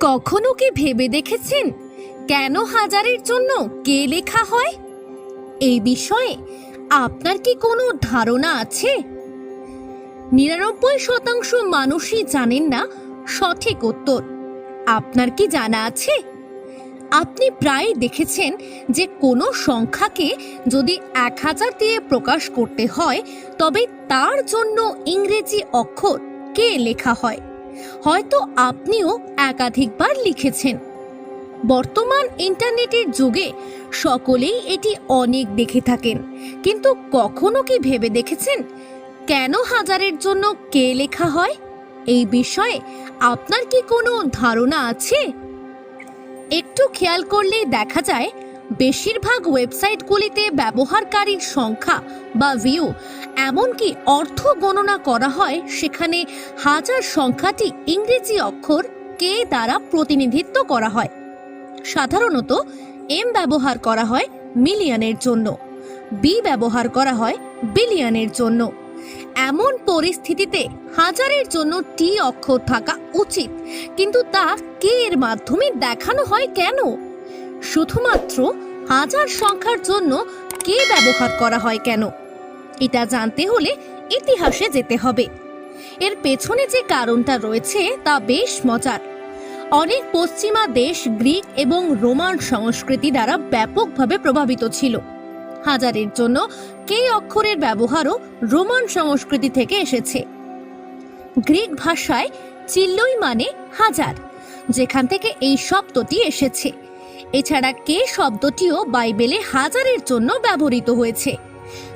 কখনো কি ভেবে দেখেছেন? কেন হাজারের জন্য কে লেখা হয়? এই বিষয়ে আপনার কি কোনো ধারণা আছে? নিরানব্বই শতাংশ মানুষই জানেন না সঠিক উত্তর। আপনার কি জানা আছে? আপনি প্রায় দেখেছেন যে কোনো সংখ্যাকে যদি এক হাজার দিয়ে প্রকাশ করতে হয়, তবে তার জন্য ইংরেজি অক্ষর কে লেখা হয়? হয়তো আপনিও একাধিকবার লিখেছেন। বর্তমান ইন্টারনেটের যুগে সকলেই এটি অনেক দেখে থাকেন। কিন্তু কখনো কি ভেবে দেখেছেন কেন হাজারের জন্য কে লেখা হয়? এই বিষয়ে আপনার কি কোনো ধারণা আছে? একটু খেয়াল করলেই দেখা যায়, বেশিরভাগ ওয়েবসাইটগুলিতে ব্যবহারকারীর সংখ্যা বা ভিউ এমনকি অর্থ গণনা করা হয়, সেখানে হাজার সংখ্যাটি ইংরেজি অক্ষর কে দ্বারা প্রতিনিধিত্ব করা হয়। সাধারণত এম ব্যবহার করা হয় মিলিয়নের জন্য, বি ব্যবহার করা হয় বিলিয়নের জন্য। এমন পরিস্থিতিতে হাজারের জন্য টি অক্ষর থাকা উচিত, কিন্তু তা কে এর মাধ্যমে দেখানো হয় কেন? শুধুমাত্র হাজার সংখ্যার জন্য কে ব্যবহার করা হয় কেন? এটা জানতে হলে ইতিহাসে যেতে হবে। এর পেছনে যে কারণটা রয়েছে তা বেশ মজার। অনেক পশ্চিমা দেশ গ্রিক এবং রোমান সংস্কৃতি দ্বারা ব্যাপকভাবে প্রভাবিত ছিল। হাজারের জন্য কে অক্ষরের ব্যবহারও রোমান সংস্কৃতি থেকে এসেছে। গ্রিক ভাষায় চিল্লই মানে হাজার, যেখান থেকে এই শব্দটি এসেছে। এছাড়া কে শব্দটিও বাইবেলে হাজারের জন্য ব্যবহৃত হয়েছে।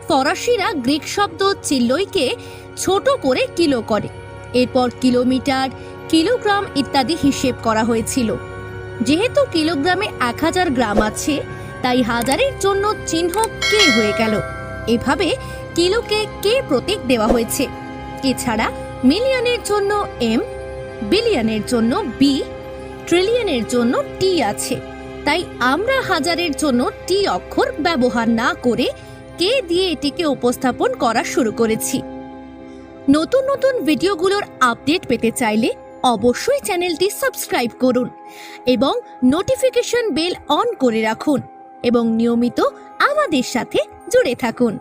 ফরাসিরা গ্রিক শব্দ চিল্লইকে ছোট করে কিলো করে। এরপর কিলোমিটার, কিলোগ্রাম ইত্যাদি হিসেব করা হয়েছিল। যেহেতু কিলোগ্রামে এক হাজার গ্রাম আছে, তাই হাজারের জন্য চিহ্ন কে হয়ে গেল? এভাবে কিলোকে কে প্রতীক দেওয়া হয়েছে? এছাড়া মিলিয়নের জন্য এম, বিলিয়নের জন্য বি, ট্রিলিয়নের জন্য টি আছে। তাই আমরা হাজারের জন্য টি অক্ষর ব্যবহার না করে কে দিয়ে এটিকে উপস্থাপন করা শুরু করেছি। নতুন নতুন ভিডিওগুলোর আপডেট পেতে চাইলে অবশ্যই চ্যানেলটি সাবস্ক্রাইব করুন এবং নোটিফিকেশন বেল অন করে রাখুন এবং নিয়মিত আমাদের সাথে জুড়ে থাকুন।